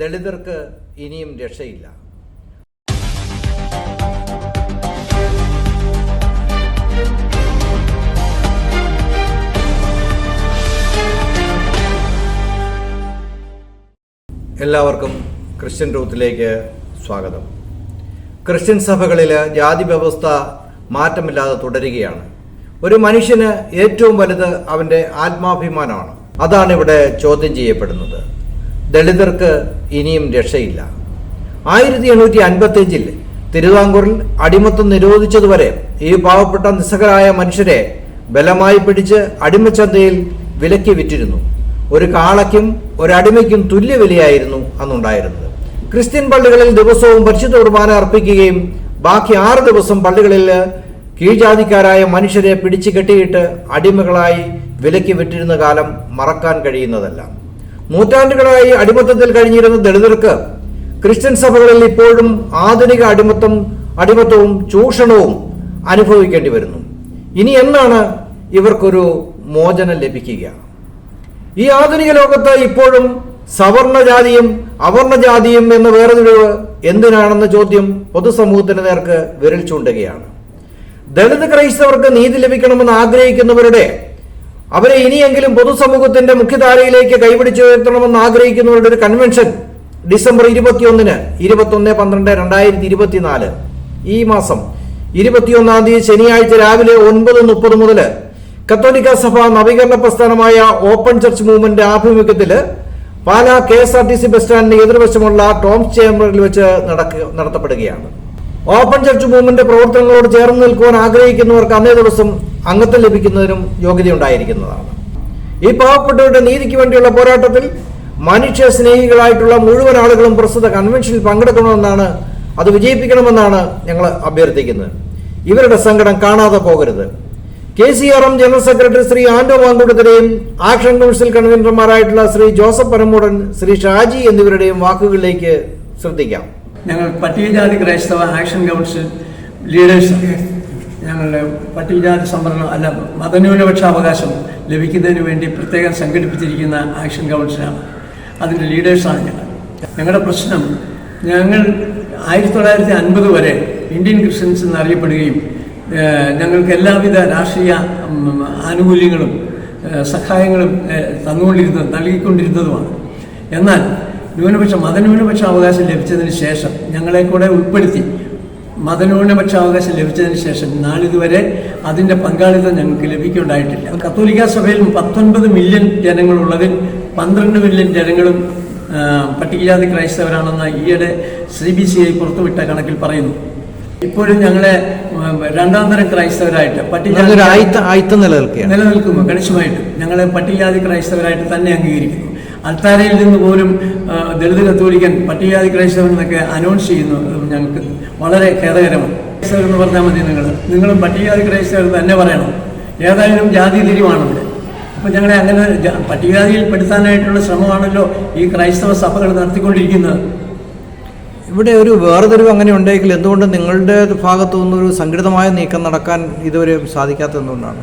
ദളിതർക്ക് ഇനിയും രക്ഷയില്ല. എല്ലാവർക്കും ക്രിസ്ത്യൻ റൂത്തിലേക്ക് സ്വാഗതം. ക്രിസ്ത്യൻ സഭകളിൽ ജാതി വ്യവസ്ഥ മാറ്റമില്ലാതെ തുടരുകയാണ്. ഒരു മനുഷ്യന് ഏറ്റവും വലുത് അവന്റെ ആത്മാഭിമാനമാണ്. അതാണ് ഇവിടെ ചോദ്യം ചെയ്യപ്പെടുന്നത്. ദളിതർക്ക് ഇനിയും രക്ഷയില്ല. ആയിരത്തി എണ്ണൂറ്റി അൻപത്തിയഞ്ചിൽ തിരുവിതാംകൂറിൽ അടിമത്തം നിരോധിച്ചതുവരെ ഈ പാവപ്പെട്ട നിസ്സഹരായ മനുഷ്യരെ ബലമായി പിടിച്ച് അടിമച്ചന്തയിൽ വിലക്കി വിറ്റിരുന്നു. ഒരു കാളയ്ക്കും ഒരടിമയ്ക്കും തുല്യ വിലയായിരുന്നു അന്നുണ്ടായിരുന്നത്. ക്രിസ്ത്യൻ പള്ളികളിൽ ദിവസവും പരിശുദ്ധ കുർബാന അർപ്പിക്കുകയും ബാക്കി ആറ് ദിവസം പള്ളികളിൽ കീഴ്ജാതിക്കാരായ മനുഷ്യരെ പിടിച്ചു കെട്ടിയിട്ട് അടിമകളായി വിലക്കി വിട്ടിരുന്ന കാലം മറക്കാൻ കഴിയുന്നതല്ല. നൂറ്റാണ്ടുകളായി അടിമത്തത്തിൽ കഴിഞ്ഞിരുന്ന ദളിതർക്ക് ക്രിസ്ത്യൻ സഭകളിൽ ഇപ്പോഴും ആധുനിക അടിമത്തം അടിമത്തവും ചൂഷണവും അനുഭവിക്കേണ്ടി വരുന്നു. ഇനി എന്നാണ് ഇവർക്കൊരു മോചനം ലഭിക്കുക? ഈ ആധുനിക ലോകത്ത് ഇപ്പോഴും സവർണ സവർണജാതിയും അവർണജാതിയും എന്ന വേർതിരിവ് എന്തിനാണെന്ന ചോദ്യം പൊതുസമൂഹത്തിന് നേർക്ക് വിരൽ ചൂണ്ടുകയാണ്. ദളിത് ക്രൈസ്തവർക്ക് നീതി ലഭിക്കണമെന്ന് ആഗ്രഹിക്കുന്നവരുടെ അവരെ ഇനിയെങ്കിലും പൊതുസമൂഹത്തിന്റെ മുഖ്യധാരയിലേക്ക് കൈപിടിച്ചുയർത്തണമെന്ന് ആഗ്രഹിക്കുന്നവരുടെ ഒരു കൺവെൻഷൻ ഡിസംബർ ഇരുപത്തിയൊന്നിന് ഇരുപത്തൊന്ന് പന്ത്രണ്ട് രണ്ടായിരത്തി ഇരുപത്തിനാല് ഈ മാസം ഇരുപത്തിയൊന്നാം തീയതി ശനിയാഴ്ച രാവിലെ ഒൻപത് മുപ്പത് മുതൽ കത്തോലിക്ക സഭ നവീകരണ പ്രസ്ഥാനമായ ഓപ്പൺ ചർച്ച് മൂവ്മെന്റ് ആഭിമുഖ്യത്തിൽ Pala K S R T C bus സ്റ്റാൻഡിന് എതിർവശമുള്ള ടോംസ് ചേംബറിൽ വെച്ച് നടക്കുക നടത്തപ്പെടുകയാണ്. ഓപ്പൺ ചർച്ച് മൂവ്മെന്റ് പ്രവർത്തനങ്ങളോട് ചേർന്ന് നിൽക്കുവാൻ ആഗ്രഹിക്കുന്നവർക്ക് അന്നേ ദിവസം അംഗത്വം ലഭിക്കുന്നതിനും യോഗ്യതയുണ്ടായിരിക്കുന്നതാണ്. ഈ പാവപ്പെട്ടവരുടെ നീതിക്ക് വേണ്ടിയുള്ള പോരാട്ടത്തിൽ മനുഷ്യ സ്നേഹികളായിട്ടുള്ള മുഴുവൻ ആളുകളും പ്രസ്തുത കൺവെൻഷനിൽ പങ്കെടുക്കണമെന്നാണ് അത് വിജയിപ്പിക്കണമെന്നാണ് ഞങ്ങൾ അഭ്യർത്ഥിക്കുന്നത്. ഇവരുടെ സങ്കടം കാണാതെ പോകരുത്. K C R M general secretary Shri Anto മാങ്കുട്ടത്തിന്റെയും action council കൺവീനർമാരായിട്ടുള്ള ശ്രീ ജോസഫ് പരമൂടൻ ശ്രീ ഷാജി എന്നിവരുടെയും വാക്കുകളിലേക്ക് ശ്രദ്ധിക്കാം. ഞങ്ങൾ പട്ടികജാതി ക്രൈസ്തവ ആക്ഷൻ കൗൺസിൽ ലീഡേഴ്സ് ഞങ്ങളുടെ പട്ടികജാതി സംവരണം അല്ല മതന്യൂനപക്ഷ അവകാശം ലഭിക്കുന്നതിന് വേണ്ടി പ്രത്യേകം സംഘടിപ്പിച്ചിരിക്കുന്ന ആക്ഷൻ കൗൺസിലാണ്. അതിന്റെ ലീഡേഴ്സാണ് ഞങ്ങൾ. ഞങ്ങളുടെ പ്രശ്നം ഞങ്ങൾ ആയിരത്തി തൊള്ളായിരത്തി അൻപത് വരെ ഇന്ത്യൻ ക്രിസ്ത്യൻസ് എന്നറിയപ്പെടുകയും ഞങ്ങൾക്ക് എല്ലാവിധ രാഷ്ട്രീയ ആനുകൂല്യങ്ങളും സഹായങ്ങളും തന്നുകൊണ്ടിരുന്നത് നൽകിക്കൊണ്ടിരുന്നതുമാണ്. എന്നാൽ ന്യൂനപക്ഷ മതന്യൂനപക്ഷ അവകാശം ലഭിച്ചതിന് ശേഷം ഞങ്ങളെ കൂടെ ഉൾപ്പെടുത്തി. മതന്യൂനപക്ഷ അവകാശം ലഭിച്ചതിന് ശേഷം നാളിതുവരെ അതിന്റെ പങ്കാളിത്തം ഞങ്ങൾക്ക് ലഭിക്കുകയുണ്ടായിട്ടില്ല. കത്തോലിക്ക സഭയിൽ പത്തൊൻപത് മില്യൺ ജനങ്ങളുള്ളതിൽ പന്ത്രണ്ട് മില്യൺ ജനങ്ങളും പട്ടികജാതി ക്രൈസ്തവരാണെന്ന് ഈയിടെ സി ബി സി ഐ പുറത്തുവിട്ട കണക്കിൽ പറയുന്നു. ഇപ്പോഴും ഞങ്ങളെ രണ്ടാം തരം ക്രൈസ്തവരായിട്ട് പട്ടികജാതി നിലനിൽക്കുമ്പോൾ നിലനിൽക്കുന്നു കണിശമായിട്ട്. ഞങ്ങളെ പട്ടികജാതി ക്രൈസ്തവരായിട്ട് തന്നെ അംഗീകരിക്കുന്നു. അൽത്താരയിൽ നിന്ന് പോലും ദളിത് കത്തോലിക്കൻ പട്ടികജാതി ക്രൈസ്തവൻ എന്നൊക്കെ അനൗൺസ് ചെയ്യുന്നു ഞങ്ങൾക്ക് വളരെ ഖേദകരമാണ്. ക്രൈസ്തവർ എന്ന് പറഞ്ഞാൽ മതി നിങ്ങൾ. നിങ്ങളും പട്ടികജാതി ക്രൈസ്തവർ തന്നെ പറയണം. ഏതായാലും ജാതി തിരിവാണ് ഇവിടെ. അപ്പൊ ഞങ്ങളെ അങ്ങനെ പട്ടികജാതിയിൽ പെടുത്താനായിട്ടുള്ള ശ്രമമാണല്ലോ ഈ ക്രൈസ്തവ സഭകൾ നടത്തിക്കൊണ്ടിരിക്കുന്നത്. ഇവിടെ ഒരു വേർതിരിവ് അങ്ങനെ ഉണ്ടെങ്കിൽ എന്തുകൊണ്ട് നിങ്ങളുടെ ഭാഗത്തു ഒരു സംഘടിതമായ നീക്കം നടക്കാൻ ഇതുവരെ സാധിക്കാത്തത് എന്തുകൊണ്ടാണ്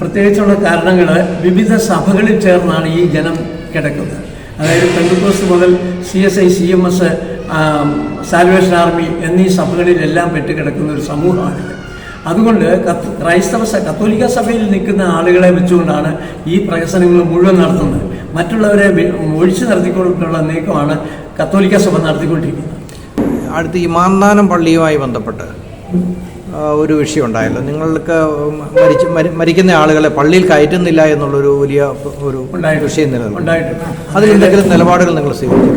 പ്രത്യേകിച്ചുള്ള കാരണങ്ങൾ വിവിധ സഭകളിൽ ചേർന്നാണ് ഈ ജനം കിടക്കുന്നത്. അതായത് പെന്തുക്കോസ് മുതൽ C S I C M S Salvation Army എന്നീ സഭകളിലെല്ലാം പെട്ടുകിടക്കുന്ന ഒരു സമൂഹമാണിത് അതുകൊണ്ട് ക്രൈസ്തവ കത്തോലിക്ക സഭയിൽ നിൽക്കുന്ന ആളുകളെ വെച്ചുകൊണ്ടാണ് ഈ പ്രഹസനങ്ങൾ മുഴുവൻ നടത്തുന്നത്. മറ്റുള്ളവരെ ഒഴിച്ചു നടത്തിക്കൊണ്ടുള്ള നീക്കമാണ് കത്തോലിക്ക സഭ നടത്തിക്കൊണ്ടിരിക്കുന്നത്. അടുത്ത് ഈ മാന്താനം പള്ളിയുമായി ബന്ധപ്പെട്ട്. ഒരു വിഷയം ഉണ്ടായല്ലോ. നിങ്ങൾക്ക് മരിച്ച് മരിക്കുന്ന ആളുകളെ പള്ളിയിൽ കയറ്റുന്നില്ല എന്നുള്ളൊരു വലിയ ഒരു. വിഷയം നിലനിൽക്കുന്നു. ഉണ്ടായിട്ടുണ്ട്. അതിലെന്തെങ്കിലും നിലപാടുകൾ നിങ്ങൾ സ്വീകരിച്ചു?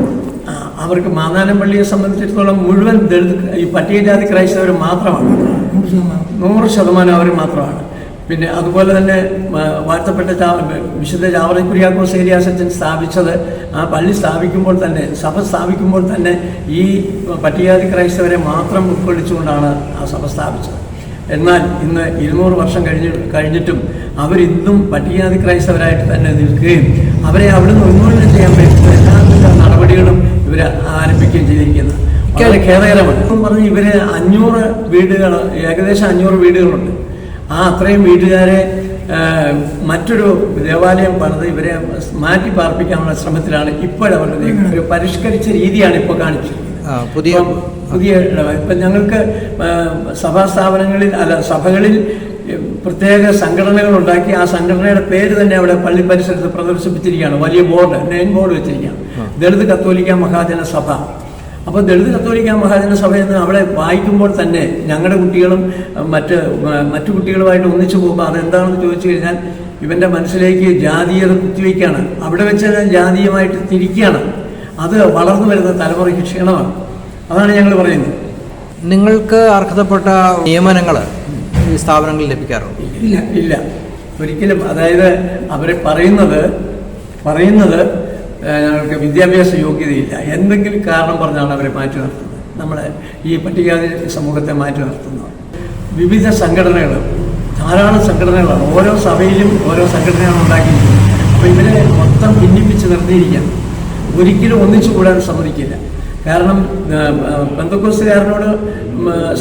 അവർക്ക് മാതാനം പള്ളിയെ സംബന്ധിച്ചിടത്തോളം മുഴുവൻ ദളിത് ഈ പട്ടികജാതി ക്രൈസ്തവർ മാത്രമാണ്. നൂറ് ശതമാനം അവർ മാത്രമാണ്. പിന്നെ അതുപോലെ തന്നെ വാഴ്ത്തപ്പെട്ട വിശുദ്ധ ചാവറ കുര്യാക്കോസ് ഏരിയാസച്ചൻ സ്ഥാപിച്ചത് ആ പള്ളി സ്ഥാപിക്കുമ്പോൾ തന്നെ സഭ സ്ഥാപിക്കുമ്പോൾ തന്നെ ഈ പട്ടികാതി ക്രൈസ്തവരെ മാത്രം ഉൾക്കൊള്ളിച്ചുകൊണ്ടാണ് ആ സഭ സ്ഥാപിച്ചത്. എന്നാൽ ഇന്ന് ഇരുന്നൂറ് വർഷം കഴിഞ്ഞ് കഴിഞ്ഞിട്ടും അവരിന്നും പട്ടികജാതി ക്രൈസ്തവരായിട്ട് തന്നെ നിൽക്കുകയും അവരെ അവിടുന്ന് ഉന്മൂലനം ചെയ്യാൻ പറ്റുന്ന എല്ലാവിധ നടപടികളും ഇവർ ആരംഭിക്കുകയും ചെയ്തിരിക്കുന്നത് വളരെ ഖേദകരമാണ്. പറഞ്ഞ് ഇവർ അഞ്ഞൂറ് വീടുകൾ ഏകദേശം അഞ്ഞൂറ് വീടുകളുണ്ട്. ആ അത്രയും വീട്ടുകാരെ മറ്റൊരു ദേവാലയം പണിത് ഇവരെ മാറ്റി പാർപ്പിക്കാനുള്ള ശ്രമത്തിലാണ് ഇപ്പോഴവരുടെ. ഒരു പരിഷ്കരിച്ച രീതിയാണ് ഇപ്പോൾ കാണിച്ചിരിക്കുന്നത്. പുതിയ പുതിയ ഇപ്പം ഞങ്ങൾക്ക് സഭാ സ്ഥാപനങ്ങളിൽ അല്ല സഭകളിൽ പ്രത്യേക സംഘടനകൾ ഉണ്ടാക്കി ആ സംഘടനയുടെ പേര് തന്നെ അവിടെ പള്ളി പരിസരത്ത് പ്രദർശിപ്പിച്ചിരിക്കുകയാണ്. വലിയ ബോർഡ് നെയിം ബോർഡ് വെച്ചിരിക്കുകയാണ്. ദളിത് കത്തോലിക്ക മഹാജന സഭ. അപ്പോൾ ദളിത് കത്തോലിക്ക മഹാജന സഭ എന്ന് അവിടെ വായിക്കുമ്പോൾ തന്നെ ഞങ്ങളുടെ കുട്ടികളും മറ്റ് മറ്റു കുട്ടികളുമായിട്ട് ഒന്നിച്ചു പോകുമ്പോൾ അതെന്താണെന്ന് ചോദിച്ചു കഴിഞ്ഞാൽ ഇവന്റെ മനസ്സിലേക്ക് ജാതീയത കുത്തിവയ്ക്കുകയാണ് അവിടെ വെച്ച് ജാതീയമായിട്ട് തിരിക്കുകയാണ്. അത് വളർന്നു വരുന്ന തലമുറയ്ക്ക് ക്ഷീണമാണ്. അതാണ് ഞങ്ങൾ പറയുന്നത്. നിങ്ങൾക്ക് അർഹതപ്പെട്ട നിയമനങ്ങൾ ഈ സ്ഥാപനങ്ങളിൽ ലഭിക്കാറുണ്ട്? ഇല്ല ഇല്ല. ഒരിക്കലും അതായത് അവർ പറയുന്നത് പറയുന്നത് ഞങ്ങൾക്ക് വിദ്യാഭ്യാസ യോഗ്യതയില്ല. എന്തെങ്കിലും കാരണം പറഞ്ഞാണ് അവരെ മാറ്റി നിർത്തുന്നത്. നമ്മളെ ഈ പട്ടികജാതി സമൂഹത്തെ മാറ്റി നിർത്തുന്നത്. വിവിധ സംഘടനകൾ ധാരാളം സംഘടനകളാണ്. ഓരോ സഭയിലും ഓരോ സംഘടനയാണ് ഉണ്ടാക്കിയിരിക്കുന്നത്. അപ്പോൾ ഇവരെ മൊത്തം ഭിന്നിപ്പിച്ച് നിർത്തിയിരിക്കാം ഒരിക്കലും ഒന്നിച്ചു കൂടാൻ സമ്മതിക്കില്ല. കാരണം ബന്ധുക്കോസുകാരനോട്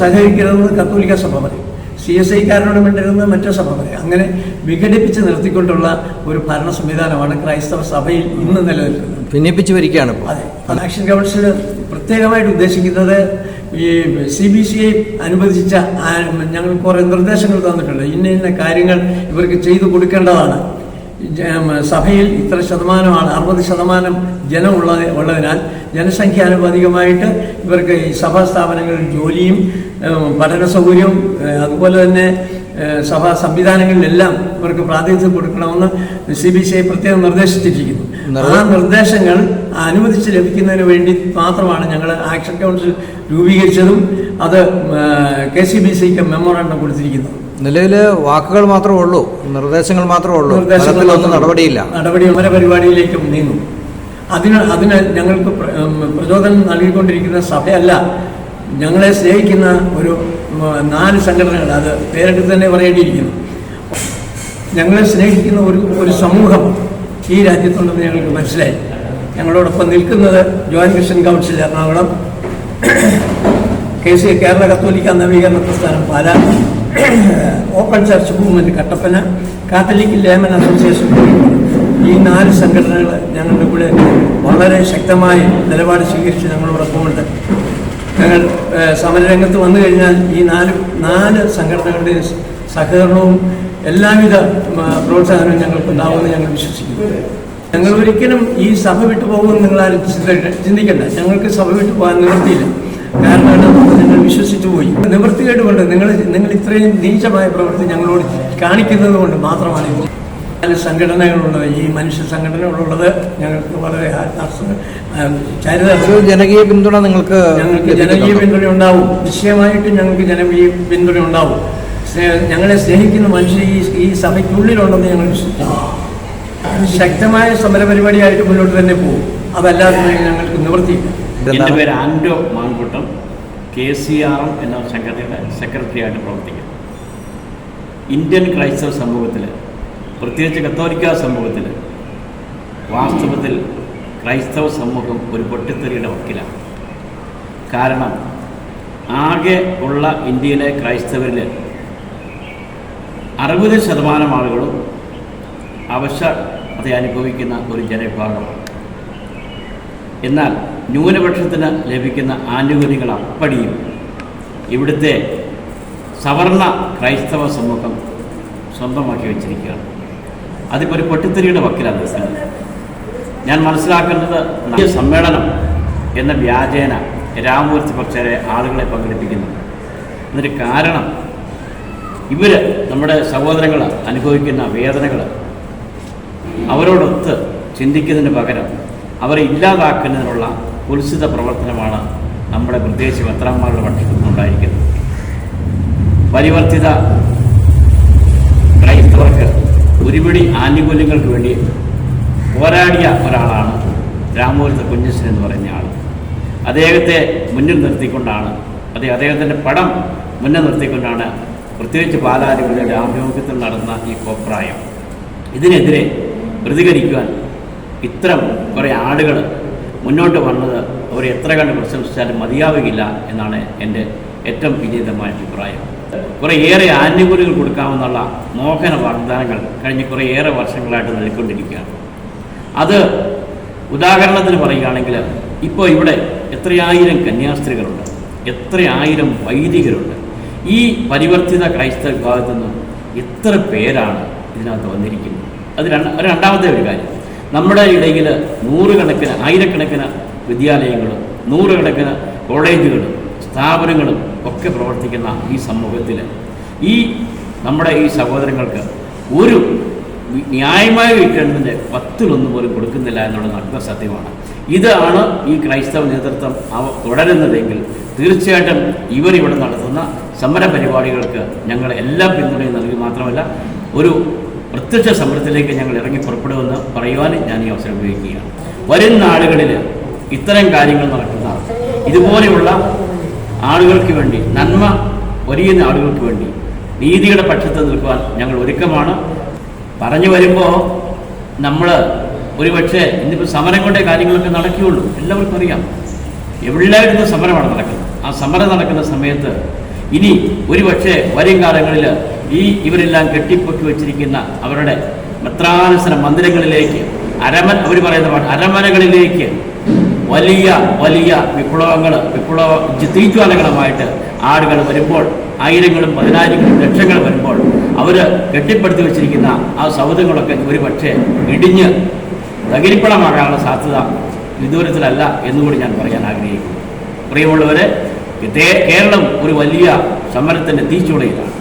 സഹകരിക്കരുതെന്ന് കത്തോലിക്ക സഭ പറയും. സി എസ് ഐക്കാരനോട് വേണ്ടിരുന്നത് മറ്റു സഭ വരെ അങ്ങനെ വിഘടിപ്പിച്ച് നിർത്തിക്കൊണ്ടുള്ള ഒരു ഭരണ സംവിധാനമാണ് ക്രൈസ്തവ സഭയിൽ ഇന്ന് നിലനിൽക്കുന്നത്. ഭിന്നിപ്പിച്ച് വരികയാണ് അതെ. ആക്ഷൻ കൗൺസിൽ പ്രത്യേകമായിട്ട് ഉദ്ദേശിക്കുന്നത് ഈ സി ബി സി ഐ അനുവദിച്ച ഞങ്ങൾ കുറേ നിർദ്ദേശങ്ങൾ തന്നിട്ടുണ്ട്. ഇന്ന ഇന്ന കാര്യങ്ങൾ ഇവർക്ക് ചെയ്തു കൊടുക്കേണ്ടതാണ്. സഭയിൽ ഇത്ര ശതമാനമാണ് അറുപത് ശതമാനം ജനമുള്ള ഉള്ളതിനാൽ ജനസംഖ്യാനുപാതികമായിട്ട് ഇവർക്ക് ഈ സഭാ സ്ഥാപനങ്ങളിൽ ജോലിയും പഠന സൗകര്യവും അതുപോലെ തന്നെ സഭാ സംവിധാനങ്ങളിലെല്ലാം ഇവർക്ക് പ്രാതിനിധ്യം കൊടുക്കണമെന്ന് സി ബി സി ഐ പ്രത്യേകം നിർദ്ദേശിച്ചിരിക്കുന്നു. ആ നിർദ്ദേശങ്ങൾ അനുവദിച്ച് ലഭിക്കുന്നതിന് വേണ്ടി മാത്രമാണ് ഞങ്ങൾ ആക്ഷൻ കൗൺസിൽ രൂപീകരിച്ചതും അത് കെ സി ബി സിക്ക് മെമ്മോറാണ്ടം കൊടുത്തിരിക്കുന്നത്. നിലവിൽ വാക്കുകൾ മാത്രമേ ഉള്ളൂ നിർദ്ദേശങ്ങൾ മാത്രമേ ഉള്ളൂ. നിർദ്ദേശങ്ങളൊന്നും നടപടിയില്ല. നടപടി സമര പരിപാടിയിലേക്കും നീങ്ങും. അതിന് അതിന് ഞങ്ങൾക്ക് പ്ര- പ്രചോദനം നൽകിക്കൊണ്ടിരിക്കുന്ന സഭയല്ല ഞങ്ങളെ സ്നേഹിക്കുന്ന ഒരു നാല് സംഘടനകൾ അത് പേരെടുത്ത് തന്നെ പറയേണ്ടിയിരിക്കുന്നു. ഞങ്ങളെ സ്നേഹിക്കുന്ന ഒരു ഒരു സമൂഹം ഈ രാജ്യത്തുണ്ടെന്ന് ഞങ്ങൾക്ക് മനസ്സിലായി. ഞങ്ങളോടൊപ്പം നിൽക്കുന്നത് joint mission council Ernakulam K C Kerala കത്തോലിക്ക നവീകരണ പ്രസ്ഥാനം Pala open church movement Kattappana catholic layman association ഈ നാല് സംഘടനകൾ ഞങ്ങളുടെ കൂടെ വളരെ ശക്തമായി നിലപാട് സ്വീകരിച്ച് ഞങ്ങളോടൊപ്പമുണ്ട് ഞങ്ങൾ സമരരംഗത്ത് വന്നു കഴിഞ്ഞാൽ ഈ നാല് നാല് സംഘടനകളുടെയും സഹകരണവും എല്ലാവിധ പ്രോത്സാഹനവും ഞങ്ങൾക്കുണ്ടാവുമെന്ന് ഞങ്ങൾ വിശ്വസിക്കുന്നു. ഞങ്ങൾ ഒരിക്കലും ഈ സഭ വിട്ടു പോകുമെന്ന് ചിന്ത- ചിന്തിക്കണ്ട. ഞങ്ങൾക്ക് സഭ വിട്ടു പോകാൻ നിവൃത്തിയില്ല. കാരണം എന്താണെന്ന് നിങ്ങൾ വിശ്വസിച്ചു പോയി. നിവൃത്തികേട് കൊണ്ട് നിങ്ങൾ നിങ്ങൾ ഇത്രയും നീചമായ പ്രവൃത്തി ഞങ്ങളോട് കാണിക്കുന്നത് കൊണ്ട് മാത്രമാണ് പല സംഘടനകളുള്ളത്. ഈ മനുഷ്യ സംഘടനകളുള്ളത് ഞങ്ങൾക്ക് വളരെ ആത്മാർത്ഥ ചരിത. ഒരു ജനകീയ പിന്തുണ നിങ്ങൾക്ക് ഞങ്ങൾക്ക് ജനകീയ? പിന്തുണ ഉണ്ടാവും. നിശ്ചയമായിട്ടും ഞങ്ങൾക്ക് ജനകീയ പിന്തുണ ഉണ്ടാവും. ഞങ്ങളെ സ്നേഹിക്കുന്ന മനുഷ്യർ ഈ ഈ സഭയ്ക്കുള്ളിലുണ്ടെന്ന് ഞങ്ങൾ വിശ്വസിക്കുന്നു. ശക്തമായ സമരപരിപാടിയായിട്ട് മുന്നോട്ട് തന്നെ പോകും. അതല്ലാതെ ഞങ്ങൾക്ക് നിവൃത്തിയില്ല. എന്റെ? പേര് Anto Mankuttam K C R M എന്ന സംഘടനയുടെ സെക്രട്ടറി ആയിട്ട് പ്രവർത്തിക്കുന്നു. ഇന്ത്യൻ ക്രൈസ്തവ സമൂഹത്തിൽ പ്രത്യേകിച്ച് കത്തോലിക്ക സമൂഹത്തിൽ വാസ്തവത്തിൽ ക്രൈസ്തവ സമൂഹം ഒരു പൊട്ടിത്തെറിയുടെ വക്കിലാണ്. കാരണം ആകെ ഉള്ള ഇന്ത്യയിലെ ക്രൈസ്തവരിൽ അറുപത് ശതമാനം ആളുകളും അവശ അത് അനുഭവിക്കുന്ന ഒരു ജനവിഭാഗമാണ്. എന്നാൽ ന്യൂനപക്ഷത്തിന് ലഭിക്കുന്ന ആനുകൂല്യങ്ങൾ അപ്പടിയും. ഇവിടുത്തെ സവർണ ക്രൈസ്തവ സമൂഹം സ്വന്തമാക്കി വെച്ചിരിക്കുകയാണ്. അതിപ്പോൾ ഒരു പൊട്ടിത്തെറിയുടെ വക്കിലാണ് നിൽക്കുന്നത് ഞാൻ മനസ്സിലാക്കുന്നത് ഈ സമ്മേളനം എന്ന വ്യാജേന രാമൂർത്തി പക്ഷരെ ആളുകളെ പങ്കെടുപ്പിക്കുന്നു. അതിന് കാരണം ഇവർ നമ്മുടെ സഹോദരങ്ങൾ അനുഭവിക്കുന്ന വേദനകൾ അവരോടൊത്ത് ചിന്തിക്കുന്നതിന് പകരം അവരെ ഇല്ലാതാക്കുന്നതിനുള്ള കുൽസിത പ്രവർത്തനമാണ് നമ്മുടെ പ്രത്യേകിച്ച് മെത്രാന്മാരുടെ പക്ഷത്തു നിന്നുണ്ടായിരിക്കുന്നത് പരിവർത്തിത ക്രൈസ്തവർക്ക് ഒരുപിടി ആനുകൂല്യങ്ങൾക്ക് വേണ്ടി പോരാടിയ ഒരാളാണ് രാമൂരത്തെ കുഞ്ഞശ്ശൻ എന്ന് പറയുന്ന ആൾ അദ്ദേഹത്തെ മുന്നിൽ നിർത്തിക്കൊണ്ടാണ് അതെ അദ്ദേഹത്തിന്റെ പടം മുന്നിൽ നിർത്തിക്കൊണ്ടാണ് പ്രത്യേകിച്ച് പാലാരികളുടെ ആഭിമുഖ്യത്തിൽ നടന്ന ഈ കോപ്രായം. ഇതിനെതിരെ പ്രതികരിക്കുവാൻ ഇത്തരം കുറേ ആളുകൾ മുന്നോട്ട് വന്നത് അവർ എത്ര കണ്ട് പ്രശംസിച്ചാലും മതിയാവുകയില്ല എന്നാണ് എന്റെ ഏറ്റവും വിനീതമായ അഭിപ്രായം. കുറേയേറെ ആനുകൂല്യങ്ങൾ കൊടുക്കാമെന്നുള്ള മോഹന വാഗ്ദാനങ്ങൾ കഴിഞ്ഞ കുറേയേറെ വർഷങ്ങളായിട്ട് നൽകിക്കൊണ്ടിരിക്കുകയാണ്. അത് ഉദാഹരണത്തിന് പറയുകയാണെങ്കിൽ ഇപ്പോൾ ഇവിടെ എത്രയായിരം കന്യാസ്ത്രീകളുണ്ട് എത്രയായിരം വൈദികരുണ്ട്. ഈ പരിവർത്തിത ക്രൈസ്തവ വിഭാഗത്തിൽ നിന്ന് എത്ര പേരാണ് ഇതിനകത്ത് വന്നിരിക്കുന്നത്? അത് രണ്ട് രണ്ടാമത്തെ ഒരു കാര്യം. നമ്മുടെ ഇടയിൽ നൂറുകണക്കിന് ആയിരക്കണക്കിന് വിദ്യാലയങ്ങളും നൂറുകണക്കിന് കോളേജുകളും സ്ഥാപനങ്ങളും ഒക്കെ പ്രവർത്തിക്കുന്ന ഈ സമൂഹത്തിൽ ഈ നമ്മുടെ ഈ സഹോദരങ്ങൾക്ക് ഒരു ന്യായമായ വീട്ടിന്റെ പത്തിലൊന്ന് പോലും കൊടുക്കുന്നില്ല എന്നുള്ളത് നഗ്ന സത്യമാണ്. ഇതാണ് ഈ ക്രൈസ്തവ നേതൃത്വം അവ തുടരുന്നതെങ്കിൽ തീർച്ചയായിട്ടും ഇവരിവിടെ നടത്തുന്ന സമര പരിപാടികൾക്ക് ഞങ്ങൾ എല്ലാ പിന്തുണയും നൽകി മാത്രമല്ല ഒരു പ്രത്യക്ഷ സമരത്തിലേക്ക് ഞങ്ങൾ ഇറങ്ങി പുറപ്പെടുമെന്ന് പറയുവാനും ഞാൻ ഈ അവസരം ഉപയോഗിക്കുകയാണ്. വരും നാളുകളിൽ ഇത്തരം കാര്യങ്ങൾ നടക്കുന്ന ഇതുപോലെയുള്ള ആളുകൾക്ക് വേണ്ടി നന്മ ഒരിയുന്ന ആളുകൾക്ക് വേണ്ടി നീതിയുടെ പക്ഷത്ത് നിൽക്കുവാൻ ഞങ്ങൾ ഒരുക്കമാണ്. പറഞ്ഞു വരുമ്പോൾ നമ്മൾ ഒരുപക്ഷെ ഇന്നിപ്പോൾ സമരം കൊണ്ടേ കാര്യങ്ങളൊക്കെ നടക്കുകയുള്ളൂ. എല്ലാവർക്കും അറിയാം. എവിടെയായിരുന്നു സമരമാണ് നടക്കുന്നത്. ആ സമരം നടക്കുന്ന സമയത്ത് ഇനി ഒരുപക്ഷെ വരും കാലങ്ങളിൽ ഈ ഇവരെല്ലാം കെട്ടിപ്പൊക്കി വെച്ചിരിക്കുന്ന അവരുടെ മെത്രാനുസര മന്ദിരങ്ങളിലേക്ക് അരമൻ അവർ പറയുന്ന അരമനകളിലേക്ക് വലിയ വലിയ വിപ്ലവങ്ങൾ വിപ്ലവ തീജ്വാലകളുമായിട്ട് ആളുകൾ വരുമ്പോൾ ആയിരങ്ങളും പതിനായിരങ്ങളും ലക്ഷങ്ങൾ വരുമ്പോൾ അവർ കെട്ടിപ്പടുത്തി വെച്ചിരിക്കുന്ന ആ സൗധങ്ങളൊക്കെ ഒരുപക്ഷെ ഇടിഞ്ഞ് തകരിപ്പണമാകാനുള്ള സാധ്യത വിദൂരത്തിലല്ല എന്നുകൂടി ഞാൻ പറയാൻ ആഗ്രഹിക്കുന്നു. പ്രിയമുള്ളവരെ കേരളം ഒരു വലിയ സമരത്തിന്റെ തീച്ചുളയിലാണ്.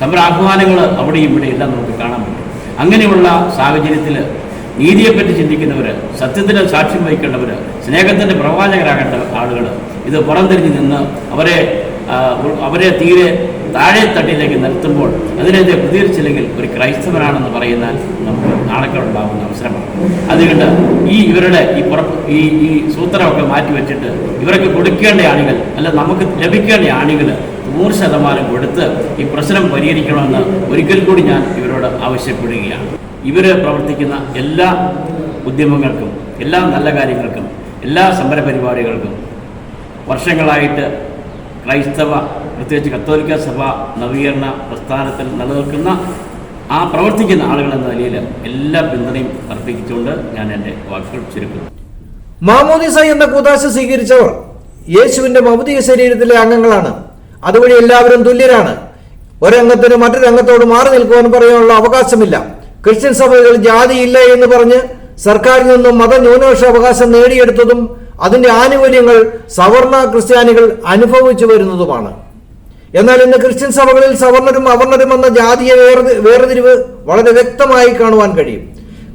സമരാഹ്വാനങ്ങൾ അവിടെയും ഇവിടെ എല്ലാം നമുക്ക് കാണാൻ പറ്റും. അങ്ങനെയുള്ള സാഹചര്യത്തിൽ നീതിയെപ്പറ്റി ചിന്തിക്കുന്നവർ സത്യത്തിന് സാക്ഷ്യം വഹിക്കേണ്ടവർ സ്നേഹത്തിന്റെ പ്രവാചകരാകേണ്ട ആളുകൾ ഇത് പുറംതിരിഞ്ഞ് നിന്ന് അവരെ അവരെ തീരെ താഴെ തട്ടിലേക്ക് നിർത്തുമ്പോൾ അതിനെതിരെ പ്രതികരിച്ചില്ലെങ്കിൽ ഒരു ക്രൈസ്തവനാണെന്ന് പറയുന്ന നമുക്ക് നാണക്കേടുണ്ടാകുന്ന അവസരമാണ്. അതുകൊണ്ട് ഈ ഇവരുടെ ഈ പുറപ്പ് ഈ ഈ സൂത്രമൊക്കെ മാറ്റിവെച്ചിട്ട് ഇവർക്ക് കൊടുക്കേണ്ട ആണികൾ അല്ല നമുക്ക് ലഭിക്കേണ്ട ആണികൾ നൂറ് ശതമാനം കൊടുത്ത് ഈ പ്രശ്നം പരിഹരിക്കണമെന്ന് ഒരിക്കൽ കൂടി ഞാൻ ഇവരോട് ആവശ്യപ്പെടുകയാണ്. ഇവർ പ്രവർത്തിക്കുന്ന എല്ലാ ഉദ്യമങ്ങൾക്കും എല്ലാ നല്ല കാര്യങ്ങൾക്കും എല്ലാ സമരപരിപാടികൾക്കും വർഷങ്ങളായിട്ട് ക്രൈസ്തവ പ്രത്യേകിച്ച് കത്തോലിക്ക സഭ നവീകരണ പ്രസ്ഥാനത്തിൽ നിലനിൽക്കുന്ന ആ പ്രവർത്തിക്കുന്ന ആളുകൾ എന്ന നിലയിൽ എല്ലാ പിന്തുണയും അർപ്പിച്ചുകൊണ്ട് ഞാൻ എന്റെ വാക്കുകൾ ചുരുക്കുന്നു. മാമോദിസ എന്ന കൂതാശ സ്വീകരിച്ചവർ യേശുവിന്റെ ഭൗതിക ശരീരത്തിലെ അംഗങ്ങളാണ്. അതുവഴി എല്ലാവരും തുല്യരാണ്. ഒരംഗത്തിന് മറ്റൊരംഗത്തോട് മാറി നിൽക്കുവാൻ പറയാനുള്ള അവകാശമില്ല. ക്രിസ്ത്യൻ സഭകളിൽ ജാതിയില്ല എന്ന് പറഞ്ഞ് സർക്കാരിൽ നിന്നും മതന്യൂനപക്ഷ അവകാശം നേടിയെടുത്തതും അതിന്റെ ആനുകൂല്യങ്ങൾ സവർണ ക്രിസ്ത്യാനികൾ അനുഭവിച്ചു വരുന്നതുമാണ്. എന്നാൽ ഇന്ന് ക്രിസ്ത്യൻ സഭകളിൽ സവർണരും അവർണരും എന്ന ജാതീയ വേർതിരിവ് വളരെ വ്യക്തമായി കാണുവാൻ കഴിയും.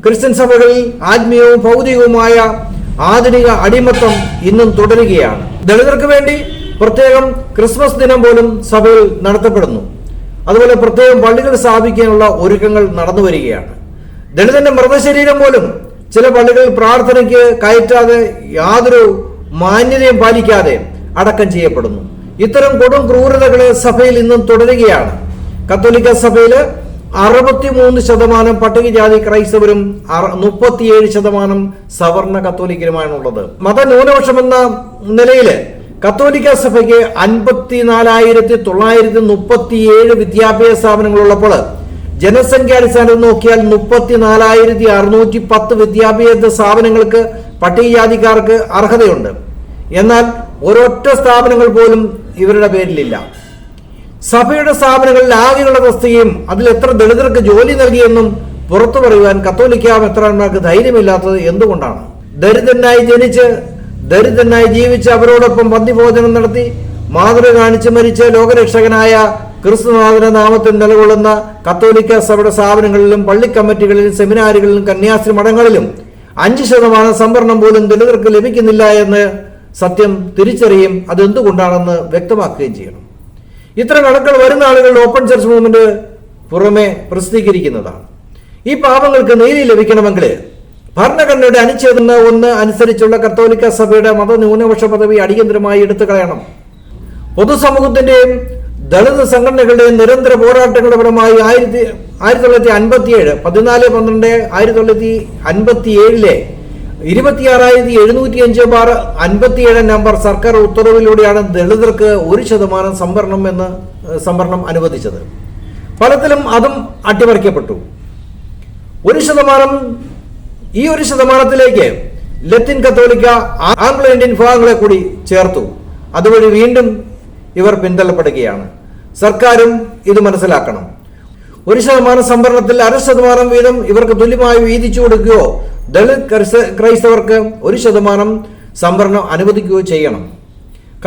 ക്രിസ്ത്യൻ സഭകളിൽ ആത്മീയവും ഭൗതികവുമായ ആധുനിക അടിമത്തം ഇന്നും തുടരുകയാണ്. ദളിതർക്ക് വേണ്ടി പ്രത്യേകം ക്രിസ്മസ് ദിനം പോലും സഭയിൽ നടത്തപ്പെടുന്നു. അതുപോലെ പ്രത്യേകം പള്ളികൾ സ്ഥാപിക്കാനുള്ള ഒരുക്കങ്ങൾ നടന്നു വരികയാണ് ദളിതന്റെ മൃതശരീരം പോലും ചില പള്ളികളിൽ പ്രാർത്ഥനയ്ക്ക് കയറ്റാതെ യാതൊരു മാന്യതയും പാലിക്കാതെ അടക്കം ചെയ്യപ്പെടുന്നു. ഇത്തരം കൊടും ക്രൂരതകൾ സഭയിൽ ഇന്നും തുടരുകയാണ്. കത്തോലിക്ക സഭയിൽ അറുപത്തിമൂന്ന് ശതമാനം പട്ടികജാതി ക്രൈസ്തവരും മുപ്പത്തിയേഴ് ശതമാനം സവർണ കത്തോലിക്കരുമാണുള്ളത്. മതന്യൂനപക്ഷം എന്ന നിലയിൽ കത്തോലിക്ക സഭയ്ക്ക് അൻപത്തിനാലായിരത്തി തൊള്ളായിരത്തി മുപ്പത്തിയേഴ് വിദ്യാഭ്യാസ സ്ഥാപനങ്ങളുള്ളപ്പോൾ ജനസംഖ്യാടിസ്ഥാനത്തിൽ നോക്കിയാൽ മുപ്പത്തിനാലായിരത്തി അറുന്നൂറ്റി പത്ത് വിദ്യാഭ്യാസ സ്ഥാപനങ്ങൾക്ക് പട്ടികജാതിക്കാർക്ക് അർഹതയുണ്ട്. എന്നാൽ ഒരൊറ്റ സ്ഥാപനങ്ങൾ പോലും ഇവരുടെ പേരിലില്ല. സഭയുടെ സ്ഥാപനങ്ങളിൽ ആകെയുള്ള തസ്തികയും അതിൽ എത്ര ദളിതർക്ക് ജോലി നൽകിയെന്നും പുറത്തു പറയുവാൻ കത്തോലിക്ക മെത്രാന്മാർക്ക് ധൈര്യമില്ലാത്തത് എന്തുകൊണ്ടാണ്? ദരിദ്രനായി ജനിച്ച് ദരിദ്രനായി ജീവിച്ച് അവരോടൊപ്പം പന്തിഭോജനം നടത്തി മാതൃ കാണിച്ച് മരിച്ച ലോകരക്ഷകനായ ക്രിസ്തുനാഥന്റെ നാമത്തിൽ നിലകൊള്ളുന്ന കത്തോലിക്ക സഭയുടെ സ്ഥാപനങ്ങളിലും പള്ളി കമ്മിറ്റികളിലും സെമിനാറുകളിലും കന്യാസ്ത്രീ മഠങ്ങളിലും അഞ്ച് ശതമാനം സംവരണം പോലും ദളിതർക്ക് ലഭിക്കുന്നില്ല എന്ന് സത്യം തിരിച്ചറിയും അതെന്തുകൊണ്ടാണെന്ന് വ്യക്തമാക്കുകയും ചെയ്യണം. ഇത്തരം കണക്കുകൾ വരുന്ന ആളുകൾ ഓപ്പൺ ചർച്ച് മൂവ്മെന്റ് പുറമെ പ്രസിദ്ധീകരിക്കുന്നതാണ്. ഈ പാപങ്ങൾക്ക് നീതി ലഭിക്കണമെങ്കിൽ ഭരണഘടനയുടെ അനുച്ഛേദം ഒന്ന് അനുസരിച്ചുള്ള കത്തോലിക്ക സഭയുടെ മത ന്യൂനപക്ഷ പദവി അടിയന്തരമായി എടുത്തു കളയണം പൊതുസമൂഹത്തിന്റെയും ദളിത് സംഘടനകളുടെ നിരന്തര പോരാട്ടങ്ങളുടെ ഫലമായി ആയിരത്തി ആയിരത്തി തൊള്ളായിരത്തി അൻപത്തി ഏഴ് പതിനാല് പന്ത്രണ്ട് ആയിരത്തി തൊള്ളായിരത്തി അൻപത്തി ഏഴിലെ ഇരുപത്തിയാറായിരത്തി എഴുന്നൂറ്റി അഞ്ച് ബാർ അൻപത്തിയേഴ് നമ്പർ സർക്കാർ ഉത്തരവിലൂടെയാണ് ദളിതർക്ക് ഒരു ശതമാനം സംവരണം എന്ന് സംവരണം അനുവദിച്ചത്. ഫലത്തിലും അതും അട്ടിമറിക്കപ്പെട്ടു. ഒരു ശതമാനം ഈ ഒരു ശതമാനത്തിലേക്ക് ലത്തിൻ കത്തോലിക്ക ആംഗ്ലോ ഇന്ത്യൻ വിഭാഗങ്ങളെ കൂടി ചേർത്തു. അതുവഴി വീണ്ടും ഇവർ പിന്തള്ളപ്പെടുകയാണ്. സർക്കാരും ഇത് മനസ്സിലാക്കണം. ഒരു ശതമാനം സംവരണത്തിൽ അര ശതമാനം വീതം ഇവർക്ക് തുല്യമായി വീതിച്ചു കൊടുക്കുകയോ ദളിത് ക്രൈസ്ത- ക്രൈസ്തവർക്ക് ഒരു ശതമാനം സംവരണം അനുവദിക്കുകയോ ചെയ്യണം.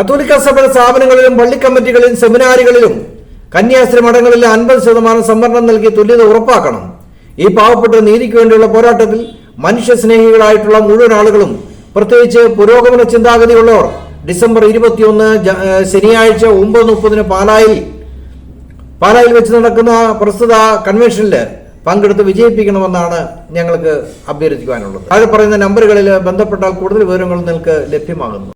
കത്തോലിക്ക സഭയുടെ സ്ഥാപനങ്ങളിലും പള്ളി കമ്മിറ്റികളിലും സെമിനാറുകളിലും കന്യാസ്ത്രീ മഠങ്ങളിലും അൻപത് ശതമാനം സംവരണം നൽകി തുല്യത ഉറപ്പാക്കണം. ഈ പാവപ്പെട്ട നീതിക്ക് വേണ്ടിയുള്ള പോരാട്ടത്തിൽ മനുഷ്യസ്നേഹികളായിട്ടുള്ള മുഴുവൻ ആളുകളും പ്രത്യേകിച്ച് പുരോഗമന ചിന്താഗതിയുള്ളവർ ഡിസംബർ ഇരുപത്തിയൊന്ന് ശനിയാഴ്ച ഒമ്പത് മുപ്പതിന് പാലായിൽ പാലായിൽ വെച്ച് നടക്കുന്ന പ്രസ്തുത കൺവെൻഷനിൽ പങ്കെടുത്ത് വിജയിപ്പിക്കണമെന്നാണ് ഞങ്ങൾക്ക് അഭ്യർത്ഥിക്കുവാനുള്ളത്. താഴെ പറയുന്ന നമ്പറുകളിൽ ബന്ധപ്പെട്ടാൽ കൂടുതൽ വിവരങ്ങൾ നിങ്ങൾക്ക് ലഭ്യമാകുന്നു.